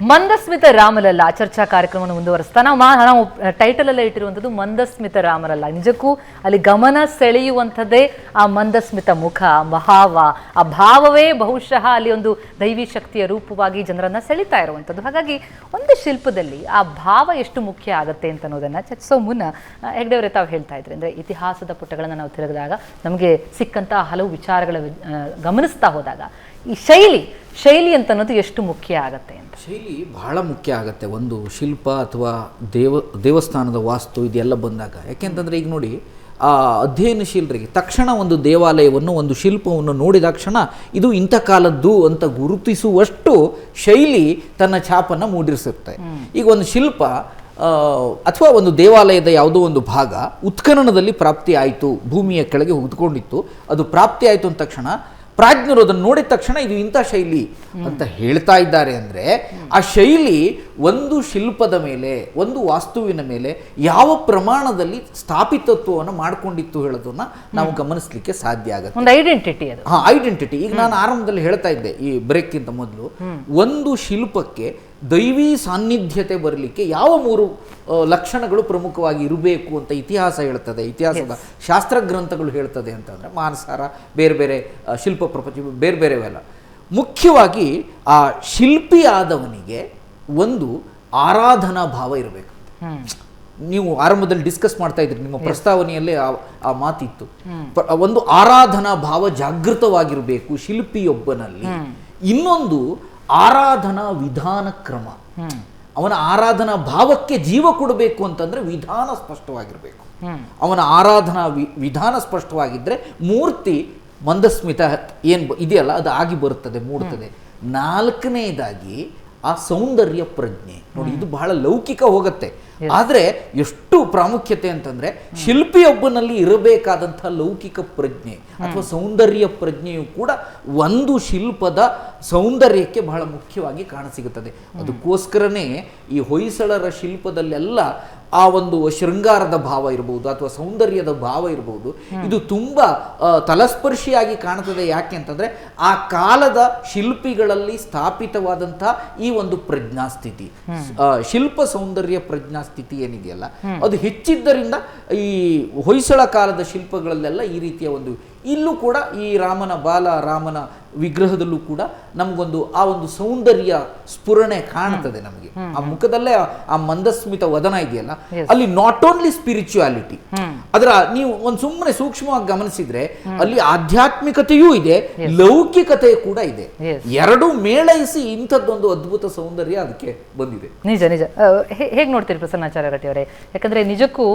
ಮಂದಸ್ಮಿತ ರಾಮಲಲ್ಲ. ಚರ್ಚಾ ಕಾರ್ಯಕ್ರಮವನ್ನು ಮುಂದುವರಿಸ್ತಾ ನಾವು ನಾವು ಟೈಟಲ್ ಅಲ್ಲೇ ಇಟ್ಟಿರುವಂಥದ್ದು ಮಂದಸ್ಮಿತ ರಾಮಲಲ್ಲ. ನಿಜಕ್ಕೂ ಅಲ್ಲಿ ಗಮನ ಸೆಳೆಯುವಂಥದ್ದೇ ಆ ಮಂದಸ್ಮಿತ ಮುಖ ಮಹಾವ, ಆ ಭಾವವೇ ಬಹುಶಃ ಅಲ್ಲಿ ಒಂದು ದೈವಿ ಶಕ್ತಿಯ ರೂಪವಾಗಿ ಜನರನ್ನ ಸೆಳಿತಾ ಇರುವಂಥದ್ದು. ಹಾಗಾಗಿ ಒಂದು ಶಿಲ್ಪದಲ್ಲಿ ಆ ಭಾವ ಎಷ್ಟು ಮುಖ್ಯ ಆಗುತ್ತೆ ಅಂತ ಅನ್ನೋದನ್ನ ಚರ್ಚಿಸೋ ಮುನ್ನ ಹೆಗ್ಡೆಯವರೇ ತಾವು ಹೇಳ್ತಾ ಇದ್ರಿ. ಅಂದ್ರೆ ಇತಿಹಾಸದ ಪುಟಗಳನ್ನು ನಾವು ತಿರುಗಿದಾಗ ನಮಗೆ ಸಿಕ್ಕಂತಹ ಹಲವು ವಿಚಾರಗಳ ಗಮನಿಸ್ತಾ ಹೋದಾಗ ಈ ಶೈಲಿ ಶೈಲಿ ಅಂತ ಅನ್ನೋದು ಎಷ್ಟು ಮುಖ್ಯ ಆಗತ್ತೆ ಅಂತ. ಶೈಲಿ ಬಹಳ ಮುಖ್ಯ ಆಗುತ್ತೆ. ಒಂದು ಶಿಲ್ಪ ಅಥವಾ ದೇವ ದೇವಸ್ಥಾನದ ವಾಸ್ತು ಇದೆಲ್ಲ ಬಂದಾಗ. ಯಾಕೆಂತಂದರೆ ಈಗ ನೋಡಿ ಆ ಅಧ್ಯಯನಶೀಲರಿಗೆ ತಕ್ಷಣ ಒಂದು ದೇವಾಲಯವನ್ನು ಒಂದು ಶಿಲ್ಪವನ್ನು ನೋಡಿದ ಕ್ಷಣ ಇದು ಇಂಥ ಕಾಲದ್ದು ಅಂತ ಗುರುತಿಸುವಷ್ಟು ಶೈಲಿ ತನ್ನ ಛಾಪನ್ನು ಮೂಡಿರಿಸುತ್ತೆ ಈಗ ಒಂದು ಶಿಲ್ಪ ಅಥವಾ ಒಂದು ದೇವಾಲಯದ ಯಾವುದೋ ಒಂದು ಭಾಗ ಉತ್ಖನನದಲ್ಲಿ ಪ್ರಾಪ್ತಿ ಆಯಿತು ಭೂಮಿಯ ಕೆಳಗೆ ಉದ್ಕೊಂಡಿತ್ತು ಅದು ಪ್ರಾಪ್ತಿ ಆಯಿತು ಅಂದ ತಕ್ಷಣ ಪ್ರಾಜ್ಞರು ಅದನ್ನು ನೋಡಿದ ತಕ್ಷಣ ಇದು ಇಂಥ ಶೈಲಿ ಅಂತ ಹೇಳ್ತಾ ಇದ್ದಾರೆ ಅಂದರೆ ಆ ಶೈಲಿ ಒಂದು ಶಿಲ್ಪದ ಮೇಲೆ ಒಂದು ವಾಸ್ತುವಿನ ಮೇಲೆ ಯಾವ ಪ್ರಮಾಣದಲ್ಲಿ ಸ್ಥಾಪಿತತ್ವವನ್ನು ಮಾಡ್ಕೊಂಡಿತ್ತು ಹೇಳೋದನ್ನ ನಾವು ಗಮನಿಸಲಿಕ್ಕೆ ಸಾಧ್ಯ ಆಗುತ್ತೆ. ಒಂದು ಐಡೆಂಟಿಟಿ ಅದು. ಹಾ ಐಡೆಂಟಿಟಿ ಈಗ ನಾನು ಆರಂಭದಲ್ಲಿ ಹೇಳ್ತಾ ಇದ್ದೆ ಈ ಬ್ರೇಕ್ಗಿಂತ ಮೊದಲು. ಒಂದು ಶಿಲ್ಪಕ್ಕೆ ದೈವಿ ಸಾನ್ನಿಧ್ಯತೆ ಬರಲಿಕ್ಕೆ ಯಾವ ಮೂರು ಲಕ್ಷಣಗಳು ಪ್ರಮುಖವಾಗಿ ಇರಬೇಕು ಅಂತ ಇತಿಹಾಸ ಹೇಳ್ತದೆ. ಇತಿಹಾಸದ ಶಾಸ್ತ್ರ ಗ್ರಂಥಗಳು ಹೇಳ್ತದೆ ಅಂತಂದ್ರೆ ಮಾನಸಾರ ಬೇರೆ ಬೇರೆ ಶಿಲ್ಪ ಪ್ರಪಂಚ ಬೇರೆ ಬೇರೆವೆಲ್ಲ. ಮುಖ್ಯವಾಗಿ ಆ ಶಿಲ್ಪಿ ಆದವನಿಗೆ ಒಂದು ಆರಾಧನಾ ಭಾವ ಇರಬೇಕು. ನೀವು ಆರಂಭದಲ್ಲಿ ಡಿಸ್ಕಸ್ ಮಾಡ್ತಾ ಇದ್ರಿ ನಿಮ್ಮ ಪ್ರಸ್ತಾವನೆಯಲ್ಲೇ ಆ ಆ ಮಾತಿತ್ತು. ಒಂದು ಆರಾಧನಾ ಭಾವ ಜಾಗೃತವಾಗಿರಬೇಕು ಶಿಲ್ಪಿಯೊಬ್ಬನಲ್ಲಿ. ಇನ್ನೊಂದು ಆರಾಧನಾ ವಿಧಾನ ಕ್ರಮ. ಅವನ ಆರಾಧನಾ ಭಾವಕ್ಕೆ ಜೀವ ಕೊಡಬೇಕು ಅಂತಂದ್ರೆ ವಿಧಾನ ಸ್ಪಷ್ಟವಾಗಿರಬೇಕು. ಅವನ ಆರಾಧನಾ ವಿಧಾನ ಸ್ಪಷ್ಟವಾಗಿದ್ರೆ ಮೂರ್ತಿ ಮಂದಸ್ಮಿತ ಏನು ಇದೆಯಲ್ಲ ಅದು ಆಗಿ ಬರುತ್ತದೆ ಮೂಡುತ್ತದೆ ನಾಲ್ಕನೇದಾಗಿ ಆ ಸೌಂದರ್ಯ ಪ್ರಜ್ಞೆ. ನೋಡಿ ಇದು ಬಹಳ ಲೌಕಿಕ ಹೋಗುತ್ತೆ. ಆದರೆ ಎಷ್ಟು ಪ್ರಾಮುಖ್ಯತೆ ಅಂತಂದ್ರೆ ಶಿಲ್ಪಿಯೊಬ್ಬನಲ್ಲಿ ಇರಬೇಕಾದಂಥ ಲೌಕಿಕ ಪ್ರಜ್ಞೆ ಅಥವಾ ಸೌಂದರ್ಯ ಪ್ರಜ್ಞೆಯು ಕೂಡ ಒಂದು ಶಿಲ್ಪದ ಸೌಂದರ್ಯಕ್ಕೆ ಬಹಳ ಮುಖ್ಯವಾಗಿ ಕಾಣಸಿಗುತ್ತದೆ ಅದಕ್ಕೋಸ್ಕರನೇ ಈ ಹೊಯ್ಸಳರ ಶಿಲ್ಪದಲ್ಲೆಲ್ಲ ಆ ಒಂದು ಶೃಂಗಾರದ ಭಾವ ಇರಬಹುದು ಅಥವಾ ಸೌಂದರ್ಯದ ಭಾವ ಇರಬಹುದು ಇದು ತುಂಬಾ ತಲಸ್ಪರ್ಶಿಯಾಗಿ ಕಾಣುತ್ತದೆ ಯಾಕೆ ಅಂತಂದ್ರೆ ಆ ಕಾಲದ ಶಿಲ್ಪಿಗಳಲ್ಲಿ ಸ್ಥಾಪಿತವಾದಂತಹ ಈ ಒಂದು ಪ್ರಜ್ಞಾಸ್ಥಿತಿ. ಸ್ಥಿತಿ ಶಿಲ್ಪ ಸೌಂದರ್ಯ ಪ್ರಜ್ಞಾಸ್ಥಿತಿ ಏನಿದೆಯಲ್ಲ ಅದು ಹೆಚ್ಚಿದ್ದರಿಂದ ಈ ಹೊಯ್ಸಳ ಕಾಲದ ಶಿಲ್ಪಗಳಲ್ಲೆಲ್ಲ ಈ ರೀತಿಯ ಒಂದು ಇಲ್ಲೂ ಕೂಡ ಈ ರಾಮನ ಬಾಲ ರಾಮನ ವಿಗ್ರಹದಲ್ಲೂ ಕೂಡ ನಮಗೊಂದು ಆ ಒಂದು ಸೌಂದರ್ಯ ಸ್ಫುರಣೆ ಕಾಣ್ತದೆ ನಮಗೆ. ಆ ಮುಖದಲ್ಲೇ ಆ- ಮಂದಸ್ಮಿತ ವದನ ಇದೆಯಲ್ಲ ಅಲ್ಲಿ ನಾಟ್ ಓನ್ಲಿ ಸ್ಪಿರಿಚುಯಾಲಿಟಿ ಅದರ ನೀವು ಒಂದು ಸುಮ್ಮನೆ ಸೂಕ್ಷ್ಮವಾಗಿ ಗಮನಿಸಿದ್ರೆ ಅಲ್ಲಿ ಆಧ್ಯಾತ್ಮಿಕತೆಯೂ ಇದೆ ಲೌಕಿಕತೆ ಕೂಡ ಇದೆ. ಎರಡು ಮೇಳೈಸಿ ಇಂಥದ್ದೊಂದು ಅದ್ಭುತ ಸೌಂದರ್ಯ ಅದಕ್ಕೆ ಬಂದಿದೆ. ನಿಜ ನಿಜ. ಹೇಗೆ ನೋಡ್ತೀರಿ ಪ್ರಸನ್ನಾಚಾರ್ಯ ಅವರೇ? ಯಾಕಂದ್ರೆ ನಿಜಕ್ಕೂ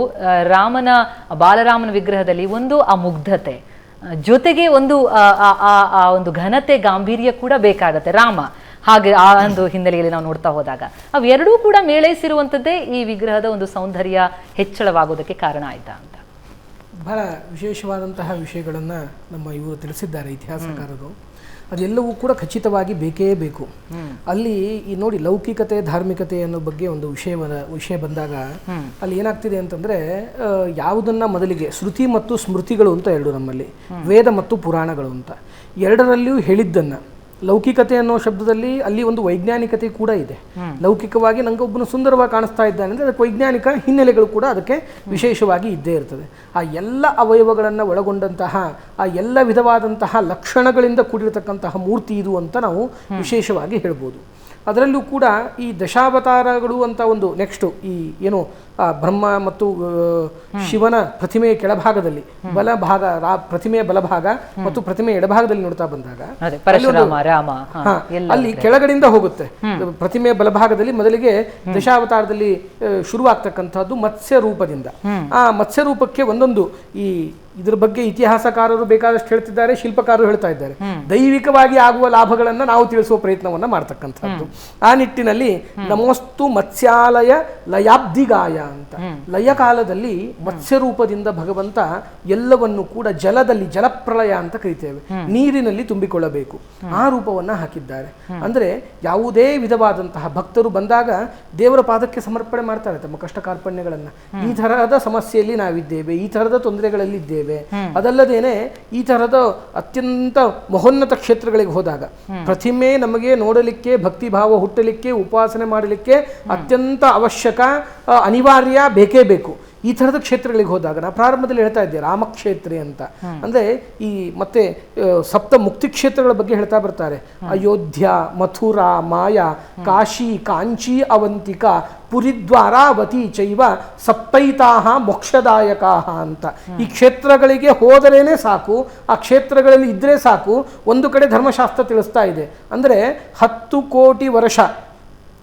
ರಾಮನ ಬಾಲರಾಮನ ವಿಗ್ರಹದಲ್ಲಿ ಒಂದು ಆ ಮುಗ್ಧತೆ ಜೊತೆಗೆ ಒಂದು ಆ, ಒಂದು ಘನತೆ ಗಾಂಭೀರ್ಯ ಕೂಡ ಬೇಕಾಗತ್ತೆ. ರಾಮ ಹಾಗೆ ಆ ಒಂದು ಹಿನ್ನೆಲೆಯಲ್ಲಿ ನಾವು ನೋಡ್ತಾ ಹೋದಾಗ. ಅವೆರಡೂ ಕೂಡ ಮೇಳೈಸಿರುವಂಥದ್ದೇ ಈ ವಿಗ್ರಹದ ಒಂದು ಸೌಂದರ್ಯ ಹೆಚ್ಚಳವಾಗೋದಕ್ಕೆ ಕಾರಣ ಆಯ್ತಾ ಅಂತ. ಬಹಳ ವಿಶೇಷವಾದಂತಹ ವಿಷಯಗಳನ್ನು ನಮ್ಮ ಇವರು ತಿಳಿಸಿದ್ದಾರೆ ಇತಿಹಾಸಕಾರರು. ಅದೆಲ್ಲವೂ ಕೂಡ ಖಚಿತವಾಗಿ ಬೇಕೇ ಬೇಕು. ಅಲ್ಲಿ ಈ ನೋಡಿ ಲೌಕಿಕತೆ, ಧಾರ್ಮಿಕತೆ ಅನ್ನೋ ಬಗ್ಗೆ ಒಂದು ವಿಷಯ ವಿಷಯ ಬಂದಾಗ ಅಲ್ಲಿ ಏನಾಗ್ತಿದೆ ಅಂತಂದ್ರೆ ಯಾವುದನ್ನ ಮೊದಲಿಗೆ ಶ್ರುತಿ ಮತ್ತು ಸ್ಮೃತಿಗಳು ಅಂತ ಎರಡು ನಮ್ಮಲ್ಲಿ, ವೇದ ಮತ್ತು ಪುರಾಣಗಳು ಅಂತ. ಎರಡರಲ್ಲಿಯೂ ಹೇಳಿದ್ದನ್ನ. ಲೌಕಿಕತೆ ಅನ್ನೋ ಶಬ್ದದಲ್ಲಿ ಅಲ್ಲಿ ಒಂದು ವೈಜ್ಞಾನಿಕತೆ ಕೂಡ ಇದೆ. ಲೌಕಿಕವಾಗಿ ನಂಗೆ ಒಬ್ಬನು ಸುಂದರವಾಗಿ ಕಾಣಿಸ್ತಾ ಇದ್ದಾನೆ ಅಂದರೆ ಅದಕ್ಕೆ ವೈಜ್ಞಾನಿಕ ಹಿನ್ನೆಲೆಗಳು ಕೂಡ ಅದಕ್ಕೆ ವಿಶೇಷವಾಗಿ ಇದ್ದೇ ಇರ್ತದೆ. ಆ ಎಲ್ಲ ಅವಯವಗಳನ್ನು ಒಳಗೊಂಡಂತಹ ಆ ಎಲ್ಲ ವಿಧವಾದಂತಹ ಲಕ್ಷಣಗಳಿಂದ ಕೂಡಿರತಕ್ಕಂತಹ ಮೂರ್ತಿ ಇದು ಅಂತ ನಾವು ವಿಶೇಷವಾಗಿ ಹೇಳ್ಬೋದು. ಅದರಲ್ಲೂ ಕೂಡ ಈ ದಶಾವತಾರಗಳು ಅಂತ ಒಂದು ನೆಕ್ಸ್ಟು ಈ ಏನು ಆ ಬ್ರಹ್ಮ ಮತ್ತು ಶಿವನ ಪ್ರತಿಮೆಯ ಕೆಳಭಾಗದಲ್ಲಿ ಬಲಭಾಗ ರಾ ಪ್ರತಿಮೆಯ ಬಲಭಾಗ ಮತ್ತು ಪ್ರತಿಮೆಯ ಎಡಭಾಗದಲ್ಲಿ ನೋಡ್ತಾ ಬಂದಾಗ ಅಲ್ಲಿ ಕೆಳಗಡೆಯಿಂದ ಹೋಗುತ್ತೆ. ಪ್ರತಿಮೆಯ ಬಲಭಾಗದಲ್ಲಿ ಮೊದಲಿಗೆ ದಶಾವತಾರದಲ್ಲಿ ಶುರು ಶುರುವಾಗ್ತಕ್ಕಂಥದ್ದು ಮತ್ಸ್ಯ ರೂಪದಿಂದ ಆ ಮತ್ಸ್ಯ ರೂಪಕ್ಕೆ ಒಂದೊಂದು ಈ ಇದ್ರ ಬಗ್ಗೆ ಇತಿಹಾಸಕಾರರು ಬೇಕಾದಷ್ಟು ಹೇಳ್ತಿದ್ದಾರೆ ಶಿಲ್ಪಕಾರರು ಹೇಳ್ತಾ ಇದ್ದಾರೆ. ದೈವಿಕವಾಗಿ ಆಗುವ ಲಾಭಗಳನ್ನ ನಾವು ತಿಳಿಸುವ ಪ್ರಯತ್ನವನ್ನ ಮಾಡ್ತಕ್ಕಂಥದ್ದು. ಆ ನಿಟ್ಟಿನಲ್ಲಿ ನಮೋಸ್ತು ಮತ್ಸ್ಯಾಲಯ ಲಯಾಬ್ಧಿಗಾಯ. ಅಂತ. ಲಯ ಕಾಲದಲ್ಲಿ ಮತ್ಸ್ಯ ರೂಪದಿಂದ ಭಗವಂತ ಎಲ್ಲವನ್ನು ಕೂಡ ಜಲದಲ್ಲಿ ಜಲಪ್ರಳಯ ಅಂತ ಕರಿತೇವೆ. ನೀರಿನಲ್ಲಿ ತುಂಬಿಕೊಳ್ಳಬೇಕು. ಆ ರೂಪವನ್ನ ಹಾಕಿದ್ದಾರೆ. ಅಂದ್ರೆ ಯಾವುದೇ ವಿಧವಾದಂತಹ ಭಕ್ತರು ಬಂದಾಗ ದೇವರ ಪಾದಕ್ಕೆ ಸಮರ್ಪಣೆ ಮಾಡ್ತಾರೆ ತಮ್ಮ ಕಷ್ಟ ಕಾರ್ಪಣ್ಯಗಳನ್ನ. ಈ ತರಹದ ಸಮಸ್ಯೆಯಲ್ಲಿ ನಾವಿದ್ದೇವೆ ಈ ತರಹದ ತೊಂದರೆಗಳಲ್ಲಿ ಇದ್ದೇವೆ. ಅದಲ್ಲದೇನೆ ಈ ತರಹದ ಅತ್ಯಂತ ಮಹೋನ್ನತ ಕ್ಷೇತ್ರಗಳಿಗೆ ಹೋದಾಗ ಪ್ರತಿಮೆ ನಮಗೆ ನೋಡಲಿಕ್ಕೆ ಭಕ್ತಿ ಭಾವ ಹುಟ್ಟಲಿಕ್ಕೆ ಉಪಾಸನೆ ಮಾಡಲಿಕ್ಕೆ ಅತ್ಯಂತ ಅವಶ್ಯಕ ಆ, ಅನಿವಾರ್ಯ ಬೇಕೇ ಬೇಕು. ಈ ಥರದ ಕ್ಷೇತ್ರಗಳಿಗೆ ಹೋದಾಗ ನಾ ಪ್ರಾರಂಭದಲ್ಲಿ ಹೇಳ್ತಾ ಇದ್ದೆ ರಾಮಕ್ಷೇತ್ರಿ ಅಂತ. ಅಂದ್ರೆ ಈ ಮತ್ತೆ ಸಪ್ತ ಮುಕ್ತಿ ಕ್ಷೇತ್ರಗಳ ಬಗ್ಗೆ ಹೇಳ್ತಾ ಬರ್ತಾರೆ. ಅಯೋಧ್ಯ ಮಥುರಾ ಮಾಯಾ ಕಾಶಿ ಕಾಂಚಿ ಅವಂತಿಕ ಪುರಿದ್ವಾರಾವತಿ ಚೈವ ಸಪ್ತೈತಾಹ ಮೋಕ್ಷದಾಯಕಾಹ ಅಂತ. ಈ ಕ್ಷೇತ್ರಗಳಿಗೆ ಹೋದರೇನೆ ಸಾಕು ಆ ಕ್ಷೇತ್ರಗಳಲ್ಲಿ ಇದ್ರೆ ಸಾಕು ಒಂದು ಕಡೆ ಧರ್ಮಶಾಸ್ತ್ರ ತಿಳಿಸ್ತಾ ಇದೆ. ಅಂದ್ರೆ ಹತ್ತು ಕೋಟಿ ವರ್ಷ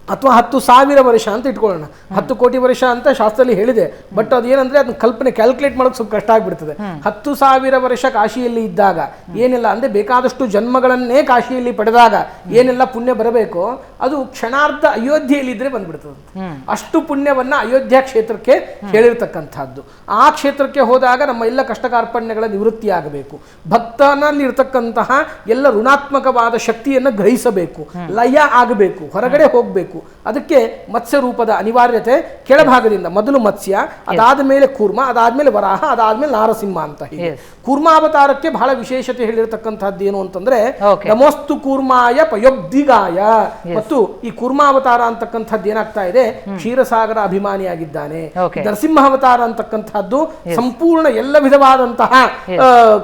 ಅಥವಾ ಹತ್ತು ಸಾವಿರ ವರ್ಷ ಅಂತ ಇಟ್ಕೊಳ್ಳೋಣ. ಹತ್ತು ಕೋಟಿ ವರ್ಷ ಅಂತ ಶಾಸ್ತ್ರದಲ್ಲಿ ಹೇಳಿದೆ. ಬಟ್ ಅದೇನಂದ್ರೆ ಅದನ್ನ ಕಲ್ಪನೆ ಕ್ಯಾಲ್ಕುಲೇಟ್ ಮಾಡೋಕೆ ಸ್ವಲ್ಪ ಕಷ್ಟ ಆಗ್ಬಿಡ್ತದೆ. ಹತ್ತು ಸಾವಿರ ವರ್ಷ ಕಾಶಿಯಲ್ಲಿ ಇದ್ದಾಗ ಏನೆಲ್ಲ ಅಂದ್ರೆ ಬೇಕಾದಷ್ಟು ಜನ್ಮಗಳನ್ನೇ ಕಾಶಿಯಲ್ಲಿ ಪಡೆದಾಗ ಏನೆಲ್ಲ ಪುಣ್ಯ ಬರಬೇಕು ಅದು ಕ್ಷಣಾರ್ಧ ಅಯೋಧ್ಯೆಯಲ್ಲಿ ಇದ್ರೆ ಬಂದ್ಬಿಡ್ತದೆ ಅಷ್ಟು ಪುಣ್ಯವನ್ನ ಅಯೋಧ್ಯ ಕ್ಷೇತ್ರಕ್ಕೆ ಹೇಳಿರ್ತಕ್ಕಂಥದ್ದು. ಆ ಕ್ಷೇತ್ರಕ್ಕೆ ಹೋದಾಗ ನಮ್ಮ ಎಲ್ಲ ಕಷ್ಟ ಕಾರ್ಪಣ್ಯಗಳ ನಿವೃತ್ತಿ ಆಗಬೇಕು. ಭಕ್ತನಲ್ಲಿ ಇರತಕ್ಕಂತಹ ಎಲ್ಲ ಋಣಾತ್ಮಕವಾದ ಶಕ್ತಿಯನ್ನು ಗ್ರಹಿಸಬೇಕು. ಲಯ ಆಗಬೇಕು. ಹೊರಗಡೆ ಹೋಗಬೇಕು. ಅದಕ್ಕೆ ಮತ್ಸ್ಯ ರೂಪದ ಅನಿವಾರ್ಯತೆ ಕೆಳಭಾಗದಿಂದ ಮೊದಲು ಮತ್ಸ್ಯ ಅದಾದ ಮೇಲೆ ಕೂರ್ಮ ಅದಾದ್ಮೇಲೆ ವರಾಹ ಅದಾದ್ಮೇಲೆ ನಾರಸಿಂಹ ಅಂತ ಹೀಗೆ. Yes. ಕೂರ್ಮಾವತಾರಕ್ಕೆ ಬಹಳ ವಿಶೇಷತೆ ಹೇಳಿರತಕ್ಕಂಥದ್ದು ಏನು ಅಂತಂದ್ರೆ ನಮೋಸ್ತು ಕೂರ್ಮಾಯ ಪಯೋಬ್ಧಿಗಾಯ. ಮತ್ತು ಈ ಕೂರ್ಮಾವತಾರ ಅಂತಕ್ಕಂಥದ್ದು ಏನಾಗ್ತಾ ಇದೆ? ಕ್ಷೀರಸಾಗರ ಅಭಿಮಾನಿಯಾಗಿದ್ದಾನೆ. ನರಸಿಂಹಾವತಾರ ಅಂತಕ್ಕಂಥದ್ದು ಸಂಪೂರ್ಣ ಎಲ್ಲ ವಿಧವಾದಂತಹ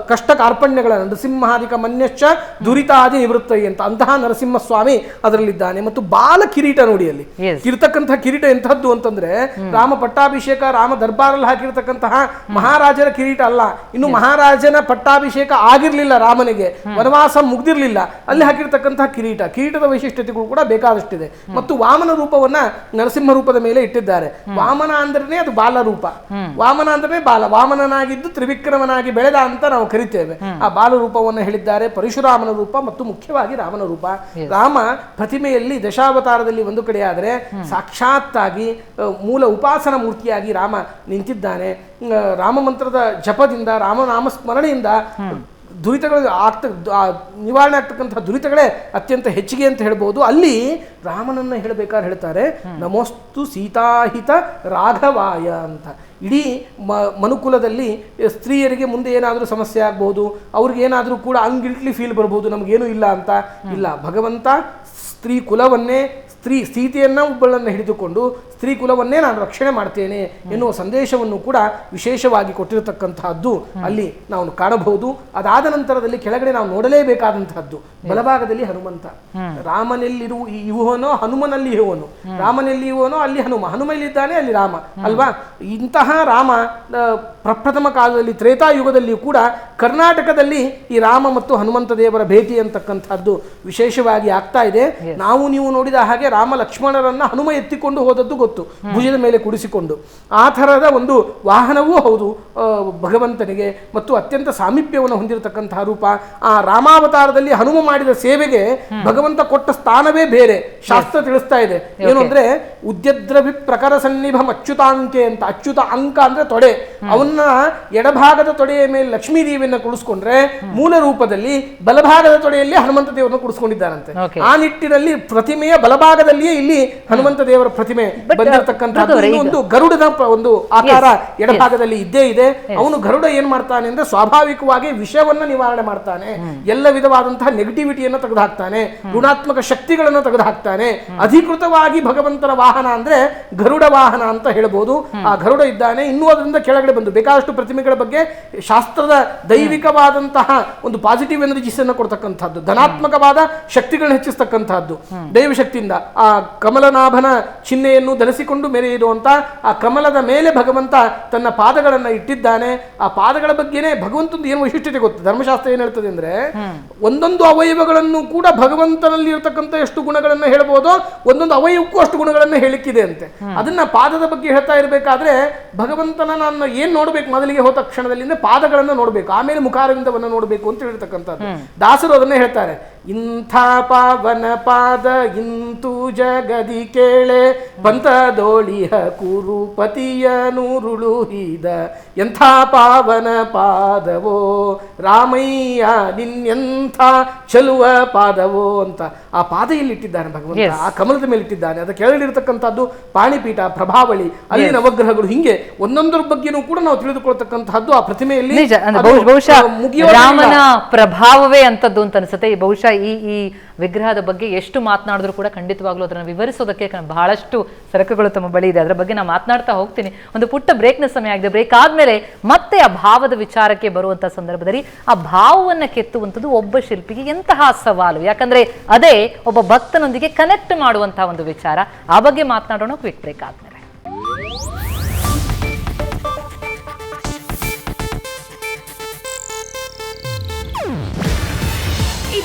ಕಷ್ಟ ಕಾರ್ಪಣ್ಯಗಳ ನರಸಿಂಹಾದಿಕ ಮನ್ಯಶ್ಚ ದುರಿತಾದಿ ನಿವೃತ್ತಿ ಅಂತ ಅಂತಹ ನರಸಿಂಹ ಸ್ವಾಮಿ ಅದರಲ್ಲಿದ್ದಾನೆ. ಮತ್ತು ಬಾಲ ಕಿರೀಟ ನೋಡಿ ಅಲ್ಲಿ. ಇರ್ತಕ್ಕಂತಹ ಕಿರೀಟ ಎಂಥದ್ದು ಅಂತಂದ್ರೆ ರಾಮ ಪಟ್ಟಾಭಿಷೇಕ ರಾಮ ದರ್ಬಾರಲ್ಲಿ ಹಾಕಿರ್ತಕ್ಕಂತಹ ಮಹಾರಾಜರ ಕಿರೀಟ ಅಲ್ಲ. ಇನ್ನು ಮಹಾರಾಜನ ಪಟ್ಟಾಭಿಷೇಕ ಆಗಿರ್ಲಿಲ್ಲ ರಾಮನಿಗೆ. ವನವಾಸ ಮುಗ್ದಿರ್ಲಿಲ್ಲ. ಅಲ್ಲಿ ಹಾಕಿರ್ತಕ್ಕಂತಹ ಕಿರೀಟ. ಕಿರೀಟದ ವೈಶಿಷ್ಟ್ಯತೆಗಳು ಕೂಡ ಬೇಕಾದಷ್ಟಿದೆ. ಮತ್ತು ವಾಮನ ರೂಪವನ್ನ ನರಸಿಂಹ ರೂಪದ ಮೇಲೆ ಇಟ್ಟಿದ್ದಾರೆ. ವಾಮನ ಅಂದ್ರೆ ಅದು ಬಾಲ ರೂಪ. ವಾಮನ ಅಂದ್ರೆ ಬಾಲ. ವಾಮನನಾಗಿದ್ದು ತ್ರಿವಿಕ್ರಮನಾಗಿ ಬೆಳೆದ ಅಂತ ನಾವು ಕರಿತೇವೆ. ಆ ಬಾಲ ರೂಪವನ್ನು ಹೇಳಿದ್ದಾರೆ ಪರಶುರಾಮನ ರೂಪ ಮತ್ತು ಮುಖ್ಯವಾಗಿ ರಾಮನ ರೂಪ. ರಾಮ ಪ್ರತಿಮೆಯಲ್ಲಿ ದಶಾವತಾರದಲ್ಲಿ ಒಂದು ಕಡೆ ಆದರೆ ಸಾಕ್ಷಾತ್ತಾಗಿ ಮೂಲ ಉಪಾಸನ ಮೂರ್ತಿಯಾಗಿ ರಾಮ ನಿಂತಿದ್ದಾನೆ. ರಾಮ ಮಂತ್ರದ ಜಪದಿಂದ ರಾಮನಾಮ ಸ್ಮರಣೆಯಿಂದ ದುರಿತಗಳು ಆಗ್ತ ನಿವಾರಣೆ ಆಗ್ತಕ್ಕಂಥ ದುರಿತಗಳೇ ಅತ್ಯಂತ ಹೆಚ್ಚಿಗೆ ಅಂತ ಹೇಳ್ಬೋದು. ಅಲ್ಲಿ ರಾಮನನ್ನ ಹೇಳಬೇಕಾದ್ರೆ ಹೇಳ್ತಾರೆ, ನಮೋಸ್ತು ಸೀತಾಹಿತ ರಾಘವಾಯ ಅಂತ. ಇಡೀ ಮ, ಮನುಕುಲದಲ್ಲಿ ಸ್ತ್ರೀಯರಿಗೆ ಮುಂದೆ ಏನಾದರೂ ಸಮಸ್ಯೆ ಆಗ್ಬೋದು, ಅವ್ರಿಗೆ ಏನಾದರೂ ಕೂಡ ಅಂಗಿಲ್ಟ್ಲಿ ಫೀಲ್ ಬರ್ಬೋದು, ನಮಗೇನು ಇಲ್ಲ ಅಂತ. ಇಲ್ಲ, ಭಗವಂತ ಸ್ತ್ರೀ ಕುಲವನ್ನೇ ಸ್ತ್ರೀ ಸ್ಥಿತಿಯನ್ನು ಒಬ್ಬಳನ್ನು ಹಿಡಿದುಕೊಂಡು ಸ್ತ್ರೀ ಕುಲವನ್ನೇ ನಾನು ರಕ್ಷಣೆ ಮಾಡ್ತೇನೆ ಎನ್ನುವ ಸಂದೇಶವನ್ನು ಕೂಡ ವಿಶೇಷವಾಗಿ ಕೊಟ್ಟಿರತಕ್ಕಂತಹದ್ದು ಅಲ್ಲಿ ನಾವು ಕಾಣಬಹುದು. ಅದಾದ ನಂತರದಲ್ಲಿ ಕೆಳಗಡೆ ನಾವು ನೋಡಲೇಬೇಕಾದಂತಹದ್ದು. ಬಲಭಾಗದಲ್ಲಿ ಹನುಮಂತ. ರಾಮನಲ್ಲಿರುವ ಇವನೋ ಹನುಮನಲ್ಲಿ ಇವನು ರಾಮನಲ್ಲಿ ಇವನೋ ಅಲ್ಲಿ ಹನುಮ. ಹನುಮಲ್ಲಿದ್ದಾನೆ ಅಲ್ಲಿ ರಾಮ. ಅಲ್ವಾ? ಇಂತಹ ರಾಮ ಪ್ರಪ್ರಥಮ ಕಾಲದಲ್ಲಿ ತ್ರೇತಾಯುಗದಲ್ಲಿಯೂ ಕೂಡ ಕರ್ನಾಟಕದಲ್ಲಿ ಈ ರಾಮ ಮತ್ತು ಹನುಮಂತ ದೇವರ ಭೇಟಿ ಅಂತಕ್ಕಂಥದ್ದು ವಿಶೇಷವಾಗಿ ಆಗ್ತಾ ಇದೆ. ನಾವು ನೀವು ನೋಡಿದ ಹಾಗೆ ರಾಮ ಲಕ್ಷ್ಮಣರನ್ನ ಹನುಮ ಎತ್ತಿಕೊಂಡು ಹೋದದ್ದು ಗೊತ್ತು ಭುಜದ ಮೇಲೆ ಕುಡಿಸಿಕೊಂಡು. ಆ ಥರದ ಒಂದು ವಾಹನವೂ ಹೌದು ಭಗವಂತನಿಗೆ ಮತ್ತು ಅತ್ಯಂತ ಸಾಮೀಪ್ಯವನ್ನು ಹೊಂದಿರತಕ್ಕಂತಹ ರೂಪ. ಆ ರಾಮಾವತಾರದಲ್ಲಿ ಹನುಮ ಮಾಡಿದ ಸೇವೆಗೆ ಭಗವಂತ ಕೊಟ್ಟ ಸ್ಥಾನವೇ ಬೇರೆ. ಶಾಸ್ತ್ರ ತಿಳಿಸ್ತಾ ಇದೆ. ಏನು ಅಂದ್ರೆ ಉದ್ಯದ್ರವಿ ಪ್ರಕರ ಸನ್ನಿಭ ಅಚ್ಯುತಾಂಕೆ ಅಂತ ಅಚ್ಯುತ ಅಂಕ ಅಂದ್ರೆ ತೊಡೆ. ಅವನ್ನ ಎಡಭಾಗದ ತೊಡೆಯ ಮೇಲೆ ಲಕ್ಷ್ಮೀ ದೇವಿಯನ್ನ ಕುಡಿಸ್ಕೊಂಡ್ರೆ ಮೂಲ ರೂಪದಲ್ಲಿ ಬಲಭಾಗದ ತೊಡೆಯಲ್ಲಿ ಹನುಮಂತ ದೇವರನ್ನು ಕುಡಿಸ್ಕೊಂಡಿದ್ದಾರಂತೆ. ಆ ನಿಟ್ಟಿನಲ್ಲಿ ಪ್ರತಿಮೆಯ ಬಲಭಾಗದಲ್ಲಿಯೇ ಇಲ್ಲಿ ಹನುಮಂತ ದೇವರ ಪ್ರತಿಮೆ ಈಗ- ಒಂದು ಗರುಡದ ಒಂದು ಆಕಾರ ಎಡಭಾಗದಲ್ಲಿ ಇದ್ದೇ ಇದೆ. ಅವನು ಗರುಡ ಏನ್ ಮಾಡ್ತಾನೆ ಅಂದ್ರೆ ಸ್ವಾಭಾವಿಕವಾಗಿ ವಿಷಯವನ್ನ ನಿವಾರಣೆ ಮಾಡ್ತಾನೆ. ಎಲ್ಲ ವಿಧವಾದಂತಹ ನೆಗೆಟಿವಿಟಿಯನ್ನು ತೆಗೆದುಹಾಕ್ತಾನೆ. ಗುಣಾತ್ಮಕ ಶಕ್ತಿಗಳನ್ನು ತೆಗೆದುಹಾಕ್ತಾನೆ. ಅಧಿಕೃತವಾಗಿ ಭಗವಂತನ ವಾಹನ ಅಂದ್ರೆ ಗರುಡ ವಾಹನ ಅಂತ ಹೇಳಬಹುದು ಆ ಗರುಡ ಇದ್ದಾನೆ. ಇನ್ನೂ ಅದರಿಂದ ಕೆಳಗಡೆ ಬಂದು ಬೇಕಾದಷ್ಟು ಪ್ರತಿಮೆಗಳ ಬಗ್ಗೆ ಶಾಸ್ತ್ರದ ದೈವಿಕವಾದಂತಹ ಒಂದು ಪಾಸಿಟಿವ್ ಎನರ್ಜಿಸ್ ಅನ್ನು ಕೊಡ್ತಕ್ಕಂಥದ್ದು. ಧನಾತ್ಮಕವಾದ ಶಕ್ತಿಗಳನ್ನ ಹೆಚ್ಚಿಸ್ತಕ್ಕಂಥದ್ದು. ದೈವ ಶಕ್ತಿಯಿಂದ ಆ ಕಮಲನಾಭನ ಚಿಹ್ನೆಯನ್ನು ಧರಿಸಿಕೊಂಡು ಮೆರೆಯಿರುವಂತ ಆ ಕಮಲದ ಮೇಲೆ ಭಗವಂತ ತನ್ನ ಪಾದಗಳನ್ನ ಇಟ್ಟಿದ್ದಾನೆ. ಆ ಪಾದಗಳ ಬಗ್ಗೆನೇ ಭಗವಂತಂದು ಏನು ವೈಶಿಷ್ಟ್ಯತೆ ಗೊತ್ತು? ಧರ್ಮಶಾಸ್ತ್ರ ಏನ್ ಹೇಳ್ತದೆ ಅಂದ್ರೆ ಒಂದೊಂದು ಅವಯವಗಳನ್ನು ಕೂಡ ಭಗವಂತನಲ್ಲಿ ಇರತಕ್ಕಂಥ ಎಷ್ಟು ಗುಣಗಳನ್ನ ಹೇಳ್ಬೋದು ಒಂದೊಂದು ಅವಯವಕ್ಕೂ ಅಷ್ಟು ಗುಣಗಳನ್ನ ಹೇಳಿಕ್ಕಿದೆ ಅಂತೆ. ಅದನ್ನ ಪಾದದ ಬಗ್ಗೆ ಹೇಳ್ತಾ ಇರಬೇಕಾದ್ರೆ ಭಗವಂತನ ನಾನು ಏನ್ ನೋಡ್ಬೇಕು ಮೊದಲಿಗೆ ಹೋದ ಕ್ಷಣದಲ್ಲಿ ಪಾದಗಳನ್ನು ಪಾದಗಳನ್ನ ನೋಡ್ಬೇಕು ಆಮೇಲೆ ಮುಖಾರವಿಂದವನ್ನು ನೋಡ್ಬೇಕು ಅಂತ ಹೇಳಿರ್ತಕ್ಕಂಥದ್ದು. ದಾಸರು ಅದನ್ನೇ ಹೇಳ್ತಾರೆ. ಇಂಥ ಪಾವನ ಪಾದ ಇಂತು ಜಗದಿ ಕೇಳೆ ಪಂತದೋಳಿಹ ಕುರುಪತಿಯ ನೂರುಳುಹಿದ ಎಂಥ ಪಾವನ ಪಾದವೋ ರಾಮಯ್ಯ ನಿನ್ನೆಂಥ ಚಲುವ ಪಾದವೋ ಅಂತ ಆ ಪಾದ ಇಲ್ಲಿಟ್ಟಿದ್ದಾನೆ ಭಗವಂತ? ಆ ಕಮಲದ ಮೇಲೆ ಇಟ್ಟಿದ್ದಾನೆ ಅದಕ್ಕೆ ಕೆಳಗಿರ್ತಕ್ಕಂಥದ್ದು ಪಾಣಿಪೀಠ ಪ್ರಭಾವಳಿ. ಅಲ್ಲಿ ನವಗ್ರಹಗಳು ಹಿಂಗೆ ಒಂದೊಂದರ ಬಗ್ಗೆನೂ ಕೂಡ ನಾವು ತಿಳಿದುಕೊಳ್ತಕ್ಕಂತಹದ್ದು ಆ ಪ್ರತಿಮೆಯಲ್ಲಿ ಬಹುಶಃ ರಾಮನ ಪ್ರಭಾವವೇ ಅಂತದ್ದು ಅಂತ ಅನ್ಸುತ್ತೆ. ಈ ಬಹುಶಃ ಈ ಈ ವಿಗ್ರಹದ ಬಗ್ಗೆ ಎಷ್ಟು ಮಾತನಾಡಿದ್ರು ಕೂಡ ಖಂಡಿತವಾಗ್ಲೂ ಅದನ್ನು ವಿವರಿಸೋದಕ್ಕೆ ಬಹಳಷ್ಟು ಸರಕುಗಳು ತಮ್ಮ ಬಳಿ ಇದೆ. ಅದರ ಬಗ್ಗೆ ನಾನು ಮಾತನಾಡ್ತಾ ಹೋಗ್ತೀನಿ. ಒಂದು ಪುಟ್ಟ ಬ್ರೇಕ್ನ ಸಮಯ ಆಗಿದೆ. ಬ್ರೇಕ್ ಆದ್ಮೇಲೆ ಮತ್ತೆ ಆ ಭಾವದ ವಿಚಾರಕ್ಕೆ ಬರುವಂತ ಸಂದರ್ಭದಲ್ಲಿ ಆ ಭಾವವನ್ನು ಕೆತ್ತುವಂಥದ್ದು ಒಬ್ಬ ಶಿಲ್ಪಿಗೆ ಎಂತಹ ಸವಾಲು? ಯಾಕಂದ್ರೆ ಅದೇ ಒಬ್ಬ ಭಕ್ತನೊಂದಿಗೆ ಕನೆಕ್ಟ್ ಮಾಡುವಂತಹ ಒಂದು ವಿಚಾರ. ಆ ಬಗ್ಗೆ ಮಾತನಾಡೋಣ. ಕ್ವಿಕ್ ಬ್ರೇಕ್ ಆದ್ಮೇಲೆ.